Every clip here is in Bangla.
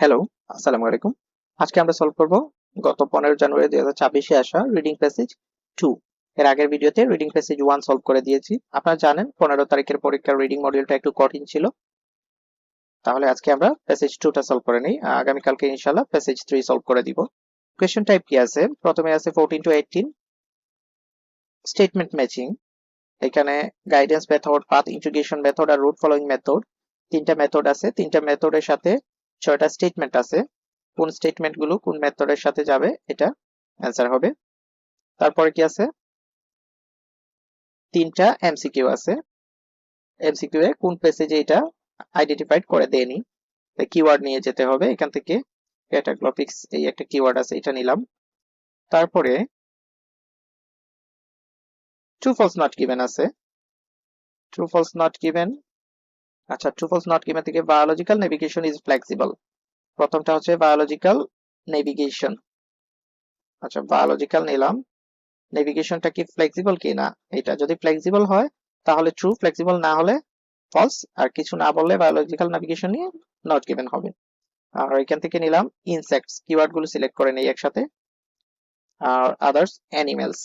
হ্যালো আসসালামু আলাইকুম। আজকে আমরা সলভ করব গত পনেরো জানুয়ারি দুই ছাব্বিশে আসা রিডিং প্যাসেজ টু এর আগের ভিডিওতে রিডিং প্যাসেজ ওয়ান সলভ করে দিয়েছি। আপনারা জানেন পনেরো তারিখের পরীক্ষার রিডিং মডিউলটা একটু কঠিন ছিল। তাহলে আজকে আমরা প্যাসেজ টুটা সলভ করে নিই। আগামীকালকে ইনশাল্লাহ প্যাসেজ থ্রি সলভ করে দিব। কোয়েশ্চেন টাইপ কি আছে? প্রথমে আছে fourteen to eighteen statement matching এখানে guidance method path integration method আর রুট ফলোইং মেথড তিনটা মেথড আছে। তিনটা মেথডের সাথে ছয়টা স্টেটমেন্ট আছে। কোন স্টেটমেন্টগুলো, কোন মেথডের সাথে যাবে, এটা অ্যান্সার হবে। তারপরে কি আছে? তিনটা এমসিকিউ আছে। এমসিকিউ এ কোন প্যাসেজে এটা আইডেন্টিফাইড করে দেয়নি। কিওয়ার্ড নিয়ে যেতে হবে। এখান থেকে ক্যাটাগ্রাফিক্স এই একটা কিওয়ার্ড আছে, এটা নিলাম। তারপরে ট্রু ফলস নট গিভেন আছে। ট্রু ফলস নট গিভেন আচ্ছা ট্রু ফলস নট গিভেন থেকে বায়োলজিক্যাল নেভিগেশন ইজ ফ্লেক্সিবল প্রথমটা হচ্ছে বায়োলজিক্যাল নেভিগেশন আচ্ছা বায়োলজিক্যাল নিলাম। নেভিগেশনটা কি ফ্লেক্সিবল কি না এটা যদি ফ্লেক্সিবল হয়, তাহলে ট্রু ফ্লেক্সিবল না হলে ফলস আর কিছু না বললে বায়োলজিক্যাল নেভিগেশন নিয়ে নট গিভেন হবে। আর এখান থেকে নিলাম ইনসেক্টস কিওয়ার্ডগুলো সিলেক্ট করে নেই একসাথে। আর আদার্স অ্যানিমেলস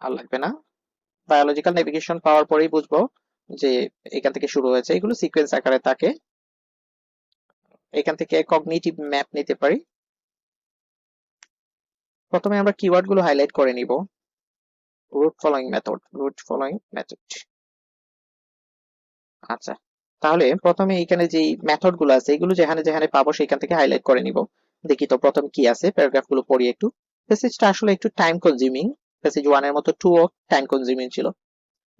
আর লাগবে না। বায়োলজিক্যাল নেভিগেশন পাওয়ার পরেই বুঝব যে এখান থেকে শুরু হয়েছে, এগুলো সিকোয়েন্স আকারে থাকে। এখান থেকে কগনিটিভ ম্যাপ নিতে পারি। প্রথমে আমরা কিওয়ার্ডগুলো হাইলাইট করে নিব। Root following method root following method আচ্ছা তাহলে প্রথমে এখানে যে মেথডগুলো আছে, এগুলো যেখানে যেখানে পাবো সেখান থেকে হাইলাইট করে নিব। দেখি তো প্রথম কি আছে প্যারাগ্রাফগুলো পড়ি একটু। প্যাসেজটা আসলে একটু টাইম কনজিউমিং প্যাসেজ ওয়ানের মতো টু ও টাইম কনজিউমিং ছিল।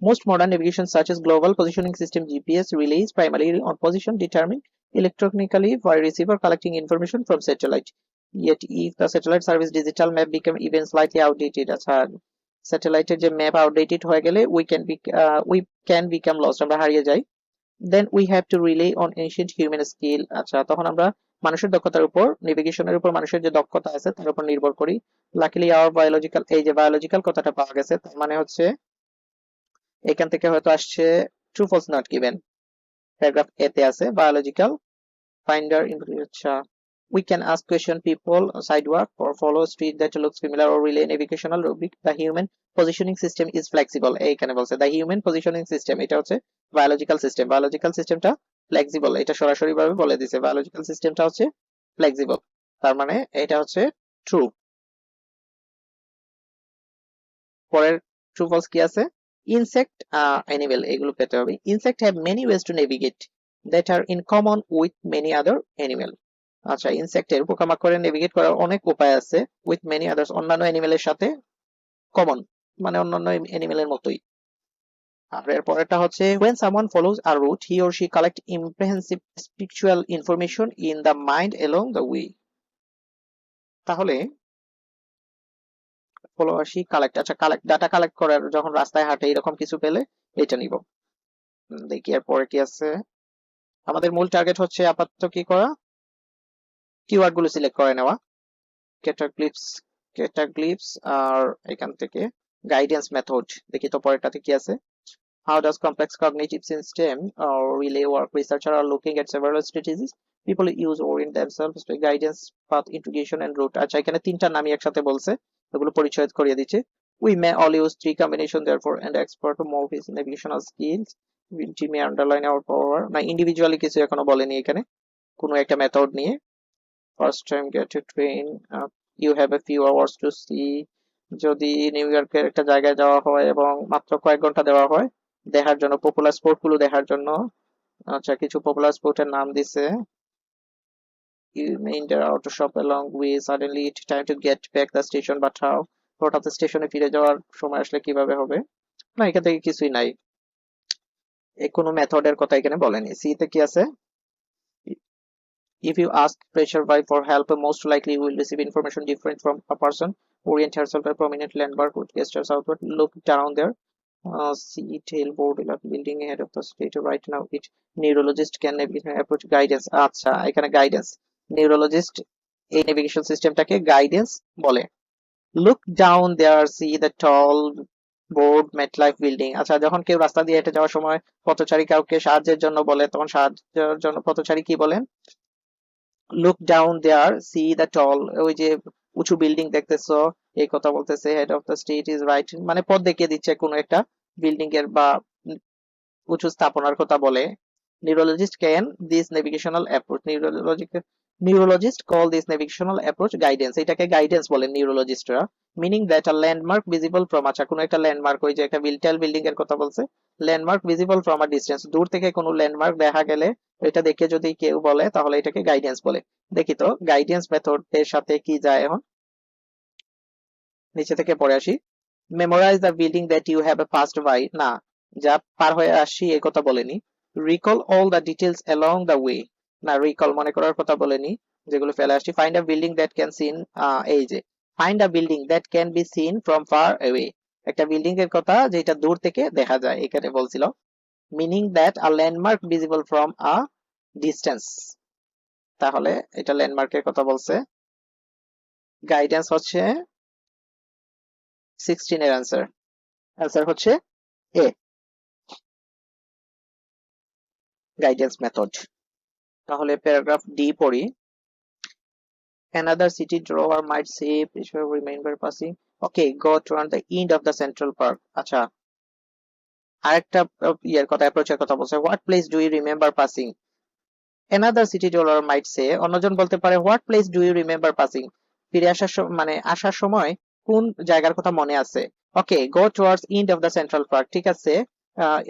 Most modern navigation such as global positioning system GPS relies primarily on position determined electronically by receiver collecting information from satellite. Yet if the satellite service digital map become even slightly outdated as a satellite যে map outdated হয়ে গেলে we can be uh, we can become lost আমরা হারিয়ে যাই then we have to rely on ancient human skill আচ্ছা তখন আমরা মানুষের দক্ষতার উপর নেভিগেশনের উপর মানুষের যে দক্ষতা আছে তার উপর নির্ভর করি লাকিলি আওয়ার বায়োলজিক্যাল এই যে বায়োলজিক্যাল কথাটা পাওয়া গেছে তার মানে হচ্ছে এখান থেকে হয়তো আসছে true false not given paragraph A তে আছে বায়োলজিক্যাল ফাইন্ডার আচ্ছা we can ask question people side work or follow street that looks similar or rely navigational rubric the human positioning system is flexible এইখানে বলছে দ্য হিউম্যান পজিশনিং সিস্টেম এটা হচ্ছে বায়োলজিক্যাল সিস্টেম বায়োলজিক্যাল সিস্টেমটা ফ্লেক্সিবল এটা সরাসরি ভাবে বলে দিয়েছে বায়োলজিক্যাল সিস্টেমটা হচ্ছে ফ্লেক্সিবল তার মানে এটা হচ্ছে ট্রু পরের ট্রু ফলস কি আছে? Insect uh, animal এগুলো পেতে হবে insect have many ways to navigate that are in common with many other animal আচ্ছা ইনসেক্টের পোকামাকড়ের নেভিগেট করার অনেক উপায় আছে উইথ মেনি আদার্স অন্যান্য অ্যানিমেলের সাথে কমন মানে অন্যান্য অ্যানিমেলের মতোই আর এর পরেরটা হচ্ছে when someone follows a route he or she collect imprehensive spiritual information in the mind along the way তাহলে ফলোয়ারশি কালেক্ট আচ্ছা কালেক্ট ডাটা কালেক্ট করার যখন রাস্তায় হাঁটে এরকম কিছু পেলে এটা নিব। দেখি এর পরে কি আছে। আমাদের মূল টার্গেট হচ্ছে আপাতত কি করা? কিওয়ার্ডগুলো সিলেক্ট করে নেওয়া। ক্যাটাগ্লিপস ক্যাটাগ্লিপস আর এখান থেকে গাইডেন্স মেথড দেখি তো পরেরটাতে কি আছে। How does complex cognitive system or relay work? Researchers are looking at several strategies. People use orient themselves to guidance, path, integration and route. আচ্ছা এখানে তিনটা নামই একসাথে বলছে। এগুলো পরিচয় করিয়ে দিচ্ছে। We may all use three combination, therefore, and expert more his navigational skills, which may underline our power. না ইন্ডিভিজুয়ালি কিছু এখনও বলেনি এখানে। কোনো একটা মেথড নিয়ে। First time get to train you have a few hours to see যদি নিউ ইয়র্কের একটা জায়গায় যাওয়া হয় এবং মাত্র কয়েক ঘণ্টা দেওয়া হয়, দেখার জন্য পপুলার স্পোর্টগুলো দেখার জন্য। আচ্ছা কিছু পপুলার স্পোর্টের নাম দিছে। you may enter auto shop along with suddenly it's time to get back the station but how হঠাৎ স্টেশনে ফিরে যাওয়ার সময় আসলে কিভাবে হবে না এখান থেকে কিছুই নাই এ কোনো মেথডের কথা এখানে বলেনি সি তে কি আছে if you ask pressure by for help most likely you will receive information different from a person orient yourself to a prominent landmark with gesture southward look down there uh, see tailboard building ahead of the state right now it neurologist can navigate approach guidance আচ্ছা এখানে guidance neurologist এই নেভিগেশন সিস্টেমটাকে গাইডেন্স বলে। Look down there see the tall board MetLife building আচ্ছা যখন কেউ রাস্তা দিয়ে হেঁটে যাওয়ার সময় পথচারী কাউকে সাহায্যের জন্য বলে, তখন সাহায্যের জন্য পথচারী কি বলেন? Look down there see the tall ওই যে উঁচু বিল্ডিং দেখতেছো, এই কথা বলতেছে head of the street is right মানে পথ দেখিয়ে দিচ্ছে কোনো একটা বিল্ডিং এর বা উঁচু স্থাপনার কথা বলে। Neurologist can this navigational approach neurologic neurologist call this navigational approach guidance এটাকে গাইডেন্স বলেন নিউরোলজিস্টরা meaning that a landmark visible from আচ্ছা কোনো একটা ল্যান্ডমার্ক ওই যে একটা বিলটেল বিল্ডিং এর কথা বলছে। Landmark visible from a distance দূর থেকে কোনো ল্যান্ডমার্ক দেখা গেলে এটা দেখে যদি কেউ বলে, তাহলে এটাকে গাইডেন্স বলে। দেখি তো গাইডেন্স মেথড এর সাথে কি যায় এখন? নিচে থেকে পড়ে আসি। Memorize the building that you have passed by না, যা পার হয়ে আসি কথা বলেনি। Recall all the details along the way না রিকল মনে করার কথা বলেনি, যেগুলো ফেলে আসছি। Find a building that can seen এই যে find a building that can be seen from far away একটা বিল্ডিং এর কথা যেটা দূর থেকে দেখা যায়, এখানে বলছিল। Meaning that a landmark visible from a distance তাহলে এটা ল্যান্ডমার্কের কথা বলছে। গাইডেন্স হচ্ছে সিক্সটিন এর অ্যান্সার অ্যান্সার হচ্ছে এ গাইডেন্স মেথড তাহলে প্যারাগ্রাফ ডি পড়ি। Another city drawer might say, please remember passing. Okay, go toward the end of the central park. আচ্ছা আরেকটা ইয়ার কথা অ্যাপ্রোচের কথা বলছে। What place do you remember passing another city drawer might say, অন্যজন বলতে পারে what place do you remember passing ফিরে আসার মানে আসার সময় কোন জায়গার কথা মনে আছে? Okay go towards end of the Central Park ঠিক আছে?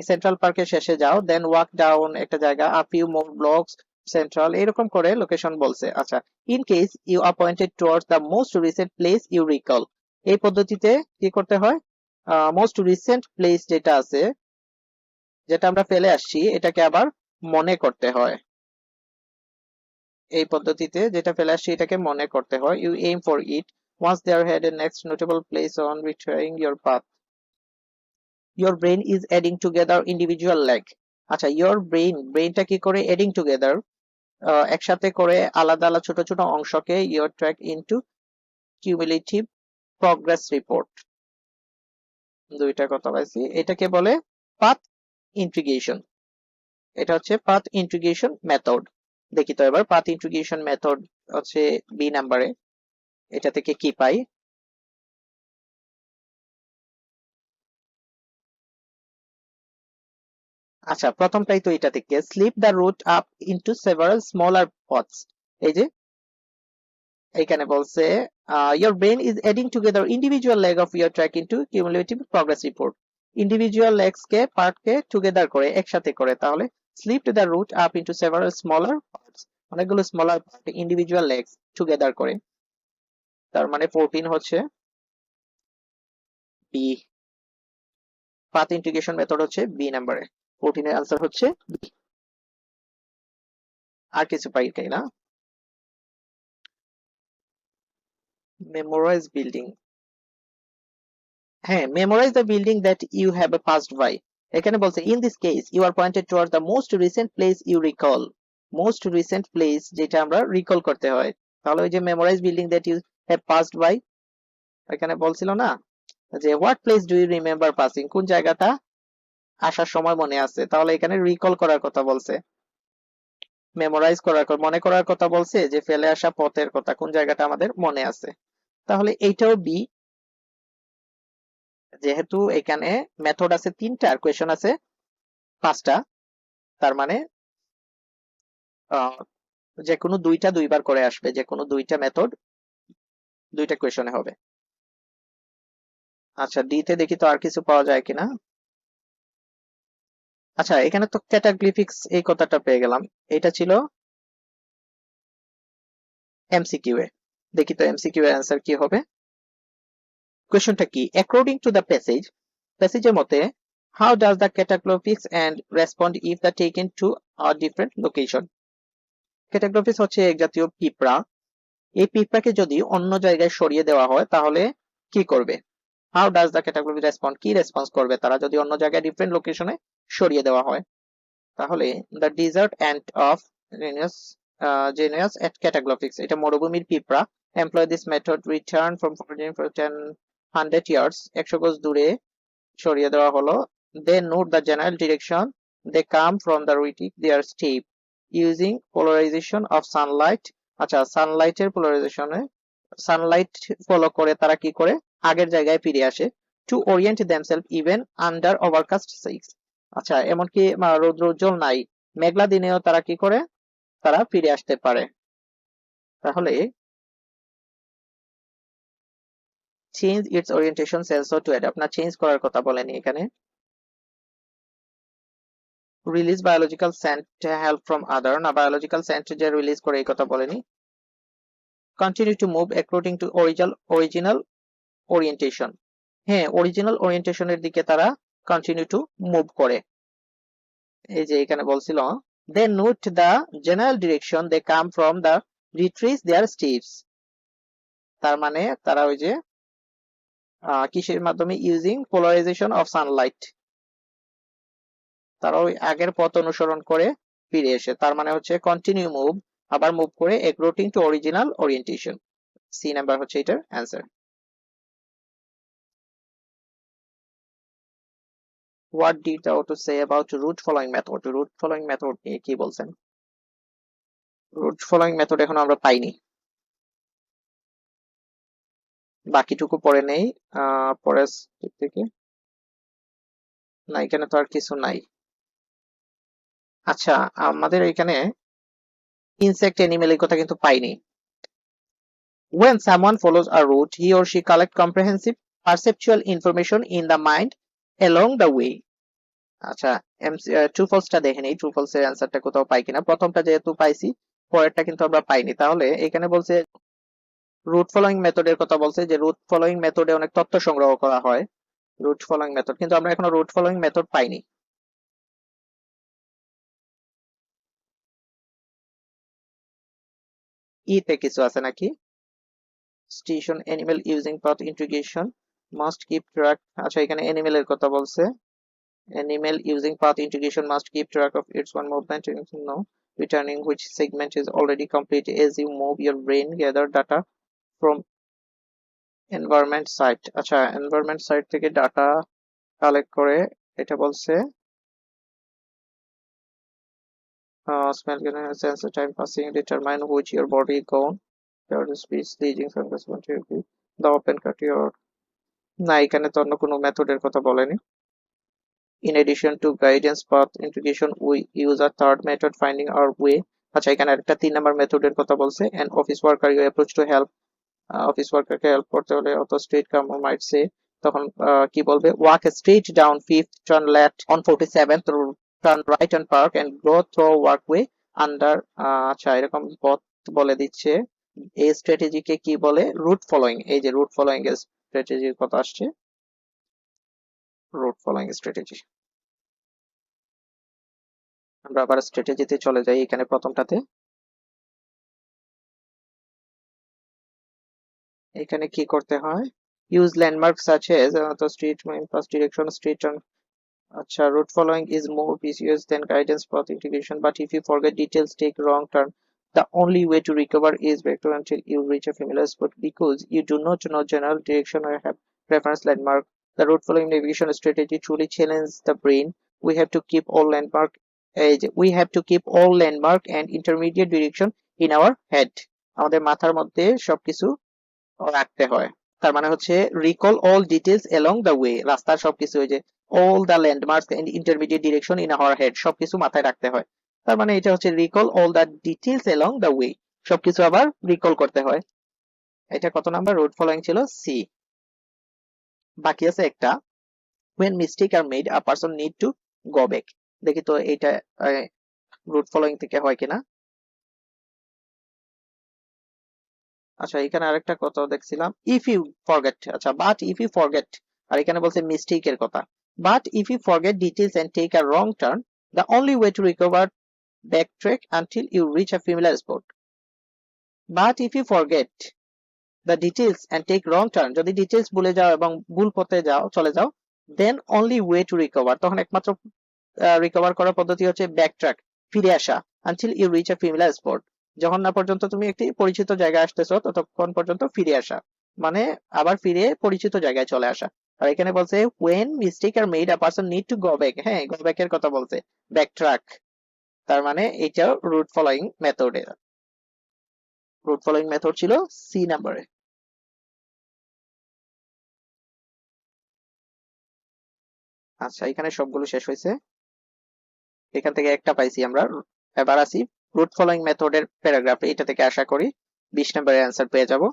সেন্ট্রাল পার্কের শেষে যাও দেন ওয়াক ডাউন একটা জায়গা a few more blocks Central এরকম করে লোকেশন বলছে। আচ্ছা in case you are pointed towards the most recent place you recall এই পদ্ধতিতে কি করতে হয়? মোস্ট রিসেন্ট প্লেস যেটা আছে, যেটা আমরা ফেলে আসছি, এটাকে আবার মনে করতে হয়। এই পদ্ধতিতে যেটা ফেলে আসছি, এটাকে মনে করতে হয়। You aim for it once there had a next notable place on returning your path. Your brain is adding together individual leg. আচ্ছা your brain ব্রেনটা কি করে adding together? একসাথে করে আলাদা আলাদা ছোট ছোট অংশকে your track into cumulative progress report দুইটা কথা পাইছি। এটাকে বলে পাথ ইন্টিগ্রেশন এটা হচ্ছে পাথ ইন্টিগ্রেশন মেথড দেখি তো এবার পাথ ইন্টিগ্রেশন মেথড হচ্ছে বি নাম্বারে এটা থেকে কি পাই? আচ্ছা প্রথমটাই তো এটা থেকে slip the route up into several smaller paths এই যে, এখানে বলছে your brain is adding together individual leg of your track into cumulative progress report individual legs K part কে টুগেদার করে, একসাথে করে, তাহলে slip the route up into several smaller parts অনেকগুলো smaller part individual legs together করে। তার মানে ফোরটিন হচ্ছে বি পাথ ইন্টিগ্রেশন মেথড হচ্ছে বি নাম্বারে ফোরটিন এর আনসার হচ্ছে আর কিছু পাই তাই না? মেমোরাইজ বিল্ডিং হ্যাঁ memorize the building that you have a passed by এখানে বলছে in this case you are pointed toward the most recent place you recall most recent place যেটা আমরা রিকল করতে হয়। তাহলে ওই যে memorize building that you have passed by এখানে বলছিল না? যে what place do you remember passing কোন জায়গাটা? আসার সময় মনে আছে। তাহলে এখানে রিকল করার কথা বলছে। মেমোরাইজ করার মনে করার কথা বলছে যে ফেলে আসা পথের কথা, কোন জায়গাটা আমাদের মনে আছে। তাহলে এইটাও বি যেহেতু এখানে মেথড আছে তিনটা, আর কোয়েশন আছে পাঁচটা, তার মানে যে কোনো দুইটা দুইবার করে আসবে যে কোনো দুইটা মেথড দুইটা কোয়েশনে হবে। আচ্ছা ডি তে দেখি তো আর কিছু পাওয়া যায় কিনা। আচ্ছা এখানে তো ক্যাটাগ্লিফিক্স এই কথাটা পেয়ে গেলাম। এটা ছিল এমসিকিউ এ দেখি তো এমসিকিউ এর অ্যান্সার কি হবে। কোয়েশ্চনটা কি? অ্যাকর্ডিং টু দ্য প্যাসেজ প্যাসেজের মতে how does the Cataglyphis ant respond if the taken to a different location Cataglyphis হচ্ছে এক জাতীয় পিঁপড়া। এই পিঁপড়াকে যদি অন্য জায়গায় সরিয়ে দেওয়া হয়, তাহলে কি করবে? How does the category respond কি রেসপন্স করবে তারা যদি অন্য জায়গায় ডিফারেন্ট লোকেশনে সরিয়ে দেওয়া হয়। তাহলে the desert ant of genius genius at Cataglyphis এটা মরুভূমির পিঁপড়া। Employ this method return from for ten hundred yards একশো গজ দূরে সরিয়ে দেওয়া হলো। They note the general direction they come from the রুটিক they are step using polarization of sunlight আচ্ছা সানলাইটের পোলারাইজেশনে সানলাইট ফলো করে তারা কি করে? আগের জায়গায় ফিরে আসে। To orient themselves even under overcast skies আচ্ছা এমনকি রৌদ্র উজ্জ্বল নাই। মেঘলা দিনেও তারা কি করে? তারা ফিরে আসতে পারে। তাহলে চেঞ্জ ইটস ওরিয়েন্টেশন সেলসো টু অ্যাডাপ্ট না চেঞ্জ করার কথা বলেনি এখানে। Release biological scent help from other না বায়োলজিক্যাল সেন্ট যে রিলিজ করে এই কথা বলেনি। Continue to move according to original original orientation হ্যাঁ অরিজিনাল ওরিয়েন্টেশনের দিকে তারা কন্টিনিউ টু মুভ করে। এই যে এখানে বলছিল they note the general direction they come from the রিট্রিজ their steps তার মানে তারা ওই যে কিসের মাধ্যমে? ইউজিং পোলারাইজেশন অফ সানলাইট তারা ওই আগের পথ অনুসরণ করে ফিরে এসে, তার মানে হচ্ছে কন্টিনিউ মুভ আবার মুভ করে এগ্রোটিং to original orientation C number হচ্ছে এটার answer what did the author say about route following method route following method নিয়ে কি বলছেন? রুট ফলোয়িং মেথড এখন আমরা পাইনি। বাকিটুকু পরে নেই। পরের থেকে না, এখানে তো আর কিছু নাই। আচ্ছা আমাদের এখানে ইনসেক্ট অ্যানিমেল এই কথা কিন্তু পাইনি। When someone follows a route, he or she collect comprehensive perceptual information in the mind along the way. আচ্ছা ট্রু ফলসটা দেখে নেই ট্রু ফলস এর অ্যান্সারটা কোথাও পাই কিনা। প্রথমটা যেহেতু পাইছি, পরেরটা কিন্তু আমরা পাইনি। তাহলে এখানে বলছে রুট ফলোয়িং মেথডের কথা বলছে যে রুট ফলোয়িং মেথডে অনেক তথ্য সংগ্রহ করা হয়। রুট ফলোয়িং মেথড কিন্তু আমরা এখনও রুট ফলোয়িং মেথড পাইনি। ইতে কিছু আছে নাকি? Station animal using path integration must keep track আচ্ছা এখানে অ্যানিমেলের কথা বলছে। Animal using path integration must keep track of its own movement no returning which segment is already complete as you move your brain gather data from environment site আচ্ছা environment site থেকে ডাটা কালেক্ট করে এটা বলছে uh, smell can sense the time passing determine which your body gone your speech leading from the spontaneity the open cut your না এখানে তো অন্য কোনো মেথডের কথা বলেনি in addition to guidance path integration, we use a third method, finding our way. আচ্ছা এখানে একটা তিন নাম্বার মেথডের কথা বলছে and office worker you approach to help office ওয়ার্কারকে help করতে হলে অত স্ট্রেট কাম মাইট সে তখন কি বলবে? Walk straight down fifth turn left on forty seven turn right and park end go through walkway under আচ্ছা এরকম পথ বলে দিচ্ছে। এই স্ট্র্যাটেজিকে কি বলে? রুট ফলোয়িং এই যে রুট ফলোয়িং এর স্ট্র্যাটেজির কথা আসছে। রুট ফলোয়িং স্ট্র্যাটেজি আমরা আবার স্ট্র্যাটেজিতে চলে যাই এখানে প্রথমটাতে এখানে কি করতে হয় use landmark such as the street main first direction street turn আচ্ছা route following is more precious than guidance path integration but if you forget details take wrong turn the only way to recover is back to until you reach a familiar spot because you do not know general direction or have reference landmark the route following navigation strategy truly challenges the brain. We have to keep all landmark এই যে, we have to keep all landmark and intermediate direction in our head. আমাদের মাথার মধ্যে সবকিছু রাখতে হয়। তার মানে হচ্ছে recall all details along the way রাস্তার সবকিছু ওই যে all the landmarks and intermediate direction in our head সবকিছু মাথায় রাখতে হয়। তার মানে এটা হচ্ছে recall all the details along the way সবকিছু আবার রিকল করতে হয়। এটা কত নাম্বার? রোড ফলোয়িং ছিল সি বাকি আছে একটা। When mistake are made, a person need to go back দেখি তো এটা রুট ফলোয়িং থেকে হয় কিনা। আচ্ছা এখানে আরেকটা কথা দেখছিলাম। ইফ ইউ ফরগেট আচ্ছা বাট ইফ ইউ ফরগেট আর এখানে বলছে মিস্টেকের কথা। But if you forget details and take a wrong turn the only way to recover back track until you reach a familiar spot but if you forget details and take wrong turn যদি ডিটেলস ভুলে যাও এবং ভুল পথে যাও, চলে যাও then only way to recover তখন একমাত্র রিকভার করার পদ্ধতি হচ্ছে ব্যাক ট্র্যাক ফিরে আসা until you reach a familiar spot যখন না পর্যন্ত তুমি একটি পরিচিত জায়গায় আসতেছো, ততক্ষণ পর্যন্ত ফিরে আসা। মানে আবার ফিরে পরিচিত জায়গায় চলে আসা। আর এখানে বলছে, when mistake are made, a person need to go back. হ্যাঁ go back এর কথা বলছে, backtrack. তার মানে এটা রুট ফলোইং মেথডে রুট ফলোইং মেথড ছিল সি নাম্বারে আচ্ছা এখানে সবগুলো শেষ হয়েছে। এখান থেকে একটা পাইছি আমরা। এবার আসি রুট ফলোইং মেথডের প্যারাগ্রাফে এটা থেকে আশা করি বিশ নম্বরের অ্যান্সার পেয়ে যাব।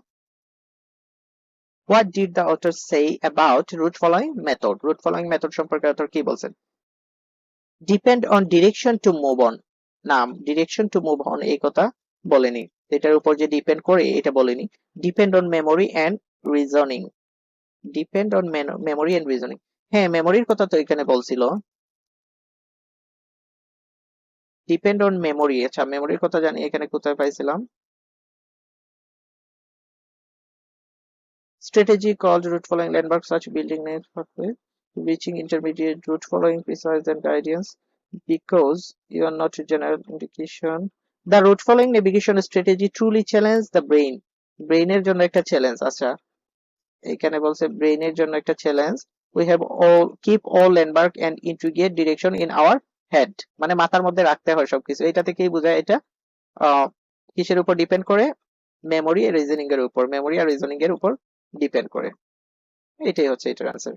What did the author say about route following method route following method সম্পর্কে অথর কি বলছেন? Depend on direction to move on নাম ডিরেকশন টু মুভ অন এই কথা বলেনি। এটার উপর যে ডিপেন্ড করে, এটা বলেনি। Depend on memory and reasoning depend on memory and reasoning হ্যাঁ মেমোরির কথা তো এখানে বলছিল। ডিপেন্ড অন মেমোরি আচ্ছা মেমোরির কথা জানি, এখানে কোথায় পাইছিলাম? Strategy call route following landmark search building network reaching intermediate route following precise and guidance because you are not general indication the route following navigation strategy truly challenge the brain ব্রেইনের জন্য একটা চ্যালেঞ্জ আচ্ছা। এখানে বলছে ব্রেইনের জন্য একটা challenge we have all keep all landmark and integrate direction in our head মানে মাথার মধ্যে রাখতে হয় সবকিছু। এটা থেকেই বোঝায় এটা? কিসের উপর ডিপেন্ড করে? মেমোরি রিজনিং এর উপর। মেমোরি আর রিজনিং এর উপর ডিপেন্ড করে। এটাই হচ্ছে এটার আনসার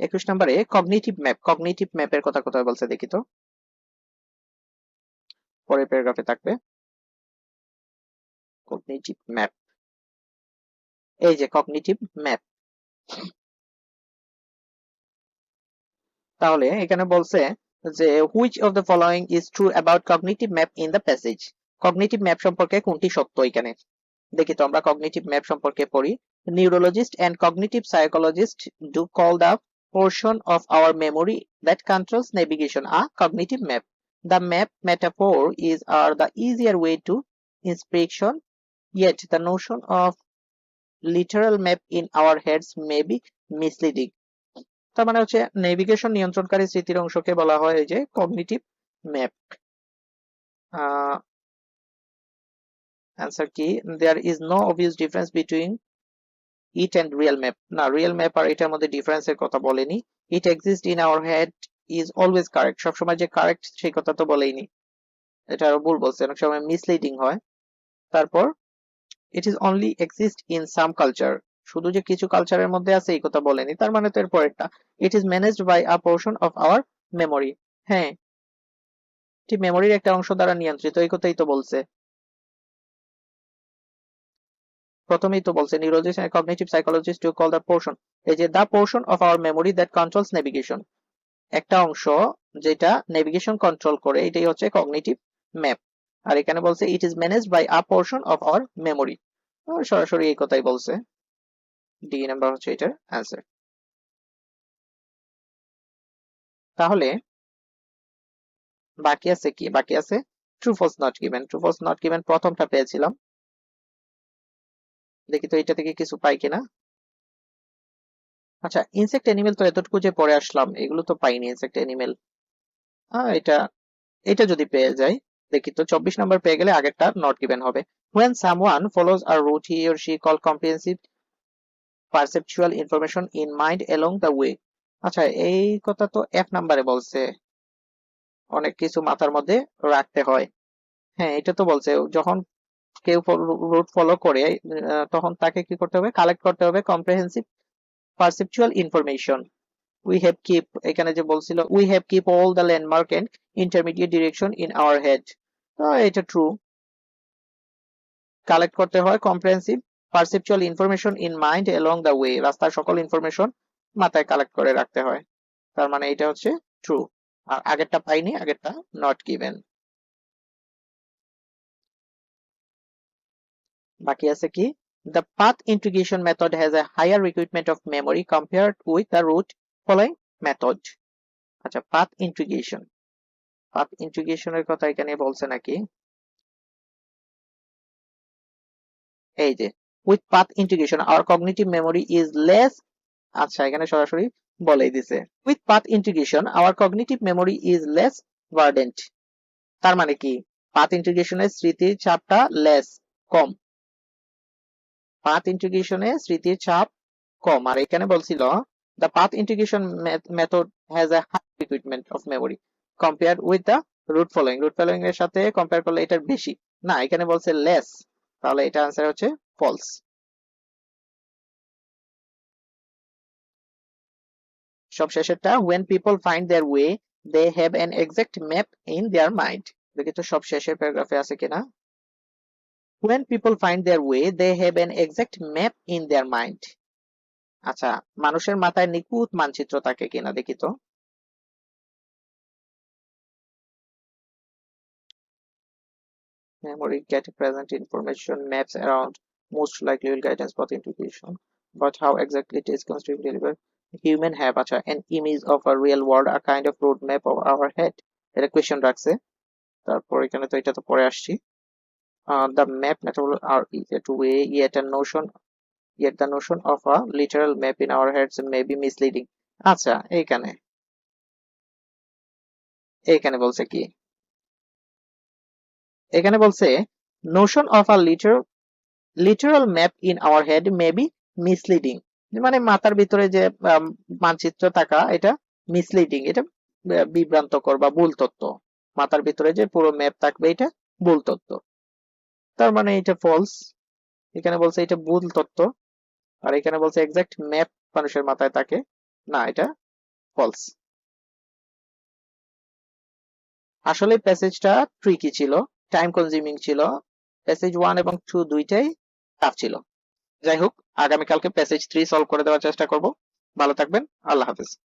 একুশ নম্বরে কগনিটিভ ম্যাপ কগনিটিভ ম্যাপের কথা কোথায় বলছে দেখি তো। পরের প্যারাগ্রাফে থাকবে। কগনিটিভ ম্যাপ এই যে কগনিটিভ ম্যাপ তাহলে এখানে বলছে যে which of the following is true about cognitive map in the passage cognitive map সম্পর্কে কোনটি সত্য এখানে? দেখি তো, আমরা কগনিটিভ ম্যাপ সম্পর্কে পড়ি। Neurologist and cognitive psychologist do call the portion of our memory that controls navigation, a cognitive map. The map metaphor is, are the easier way to inspection, yet the notion of literal map in our heads may be misleading. তার মানে হচ্ছে নেভিগেশন নিয়ন্ত্রণকারী স্মৃতির অংশকে বলা হয় এই যে কগনিটিভ ম্যাপ অ্যান্সার কি? There is no obvious difference between it and real map না রিয়েল ম্যাপ আর এটার মধ্যে ডিফারেন্সের কথা বলেনি। It exist in our head is always correct সবসময় যে কারেক্ট সেই কথা তো বলেইনি। এটা আরও ভুল বলছে। অনেক সময় মিসলিডিং হয়। তারপর it is only exist in some culture শুধু যে কিছু কালচারের মধ্যে আছে, এই কথা বলেনি। তার মানে তো এর পরেরটা। It is managed by a portion of our memory হ্যাঁ। এটি মেমোরির একটা অংশ দ্বারা নিয়ন্ত্রিত, এই কথাই তো বলছে। প্রথমেই তো বলছে neurologist and cognitive psychologist to call the portion এই যে the portion of our memory that controls navigation একটা অংশ যেটা নেভিগেশন কন্ট্রোল করে, এটাই হচ্ছে কগনিটিভ ম্যাপ আর এখানে বলছে it is managed by a portion of our memory সরাসরি এই কথাই বলছে। ডি নাম্বার হচ্ছে এটার অ্যান্সার তাহলে বাকি আছে কি? বাকি আছে true false not given true false not given প্রথমটা পেয়েছিলাম। দেখি তো এটা থেকে কিছু পাই কিনা। আচ্ছা ইনসেক্ট অ্যানিমেল তো এতটুকু যে পরে আসলাম, এগুলো তো পাইনি ইনসেক্ট অ্যানিমেল এটা এটা যদি পেয়ে যাই দেখি তো, চব্বিশ নম্বর পেয়ে গেলে আগেরটা নট গিভেন হবে। When someone follows a route, he or she call comprehensive perceptual information in mind along the way. আচ্ছা এই কথা তো এফ নাম্বারে বলছে। অনেক কিছু মাথার মধ্যে রাখতে হয়। হ্যাঁ এটা তো বলছে। যখন কেউ রুট ফলো করে তখন তাকে কি করতে হবে? কালেক্ট করতে হবে comprehensive perceptual information we have keep এখানে যে বলছিল we have keep all the landmark and intermediate direction in our head এটা ট্রু কালেক্ট করতে হয় comprehensive perceptual information in mind along the way রাস্তার সকল ইনফরমেশন মাথায় কালেক্ট করে রাখতে হয়। তার মানে এটা হচ্ছে ট্রু আর আগেরটা পাইনি, আগেরটা নট গিভেন বাকি আছে কি? The path integration method has a higher requirement of memory compared with the route বলে মেথড। আচ্ছা পাথ ইন্টিগ্রেশন পাথ ইন্টিগ্রেশনের কথা এখানে বলছে নাকি? এই যে with path integration our cognitive memory is less আচ্ছা এখানে সরাসরি বলেই দিছে। With path integration our cognitive memory is less burdened তার মানে কি? পাথ ইন্টিগ্রেশনের স্মৃতি চাপটা লেস কম। পাথ এর স্মৃতির চাপ কম। আর এখানে বলছিল the path integration method has a high recruitment of memory compare with the route following route following এর সাথে কম্পেয়ার করলে এটার বেশি। না, এখানে বলছে লেস তাহলে এটা আনসার হচ্ছে ফলস সব শেষেরটা when people find their way, they have an exact map in their mind দেখি তো সব শেষের প্যারাগ্রাফে আছে কিনা। When people find their way, they have an exact map in their mind আচ্ছা মানুষের মাথায় নিখুঁত মানচিত্র থাকে কিনা দেখি তো memory get present information maps around most likely will guidance path intuition but how exactly it is constructed delivered human have acha an image of a real world a kind of road map of our head এটা question রাখছে তারপর এখানে তো এটা তো পরে আসছি uh, the map method are easier to weigh yet a notion yet the notion of a literal map in our heads may be misleading. আচ্ছা এইখানে। এইখানে বলছে কি? এখানে বলছে notion of a liter literal map in our head may be misleading মানে মাথার ভিতরে যে মানচিত্র থাকা, এটা মিসলিডিং এটা বিভ্রান্তকর বা ভুল তথ্য মাথার ভিতরে যে পুরো ম্যাপ থাকবে, এটা ভুল তথ্য তার মানে এটা ফলস এখানে বলছে এটা ভুল তথ্য আর এখানে বলছে এক্সাক্ট ম্যাপ মানুষের মাথায় থাকে। না, এটা ফলস আসলে প্যাসেজটা ট্রিকি ছিল টাইম কনজিউমিং ছিল। প্যাসেজ ওয়ান এবং টু দুইটাই টাফ ছিল। যাই হোক, আগামীকালকে প্যাসেজ থ্রি সলভ করে দেওয়ার চেষ্টা করব। ভালো থাকবেন, আল্লাহ হাফেজ।